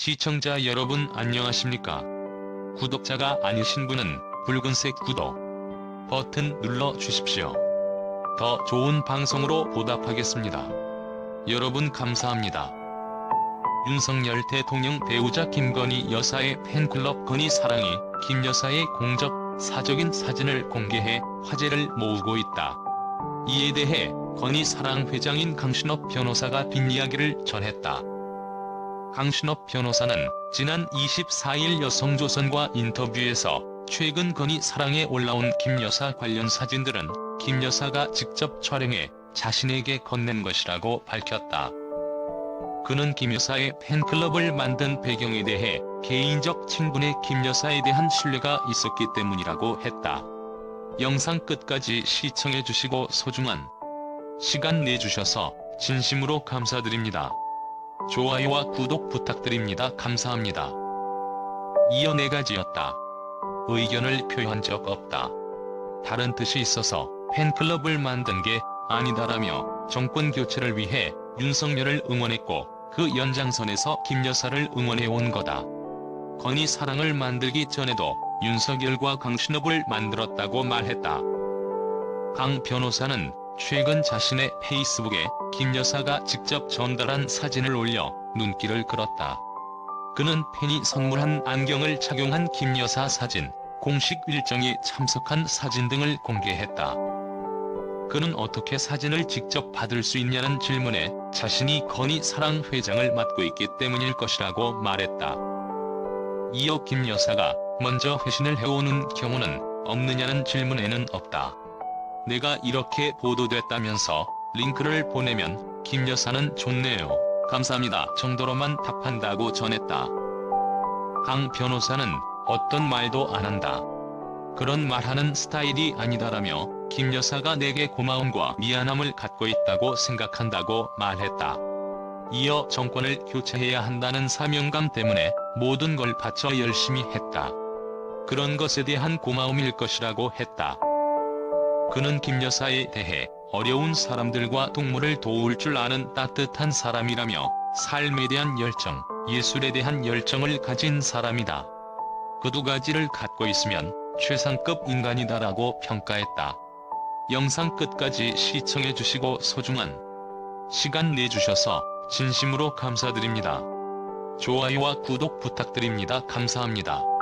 시청자 여러분 안녕하십니까? 구독자가 아니신 분은 붉은색 구독 버튼 눌러 주십시오. 더 좋은 방송으로 보답하겠습니다. 여러분 감사합니다. 윤석열 대통령 배우자 김건희 여사의 팬클럽 건희 사랑이 김 여사의 공적, 사적인 사진을 공개해 화제를 모으고 있다. 이에 대해 건희 사랑 회장인 강신업 변호사가 뒷이야기를 전했다. 강신업 변호사는 지난 24일 여성조선과 인터뷰에서 최근 건희 사랑에 올라온 김 여사 관련 사진들은 김 여사가 직접 촬영해 자신에게 건넨 것이라고 밝혔다. 그는 김 여사의 팬클럽을 만든 배경에 대해 개인적 친분의 김 여사에 대한 신뢰가 있었기 때문이라고 했다. 영상 끝까지 시청해주시고 소중한 시간 내주셔서 진심으로 감사드립니다. 좋아요와 구독 부탁드립니다. 감사합니다. 이어 네 가지였다. 의견을 표한 적 없다. 다른 뜻이 있어서 팬클럽을 만든 게 아니다라며 정권 교체를 위해 윤석열을 응원했고 그 연장선에서 김 여사를 응원해 온 거다. 건희 사랑을 만들기 전에도 윤석열과 강신업을 만들었다고 말했다. 강 변호사는 최근 자신의 페이스북에 김 여사가 직접 전달한 사진을 올려 눈길을 끌었다. 그는 팬이 선물한 안경을 착용한 김 여사 사진, 공식 일정에 참석한 사진 등을 공개했다. 그는 어떻게 사진을 직접 받을 수 있냐는 질문에 자신이 건희 사랑 회장을 맡고 있기 때문일 것이라고 말했다. 이어 김 여사가 먼저 회신을 해오는 경우는 없느냐는 질문에는 없다. 내가 이렇게 보도됐다면서 링크를 보내면 김 여사는 좋네요. 감사합니다. 정도로만 답한다고 전했다. 강 변호사는 어떤 말도 안 한다. 그런 말하는 스타일이 아니다라며 김 여사가 내게 고마움과 미안함을 갖고 있다고 생각한다고 말했다. 이어 정권을 교체해야 한다는 사명감 때문에 모든 걸 바쳐 열심히 했다. 그런 것에 대한 고마움일 것이라고 했다. 그는 김 여사에 대해 어려운 사람들과 동물을 도울 줄 아는 따뜻한 사람이라며 삶에 대한 열정, 예술에 대한 열정을 가진 사람이다. 그 두 가지를 갖고 있으면 최상급 인간이다라고 평가했다. 영상 끝까지 시청해주시고 소중한 시간 내주셔서 진심으로 감사드립니다. 좋아요와 구독 부탁드립니다. 감사합니다.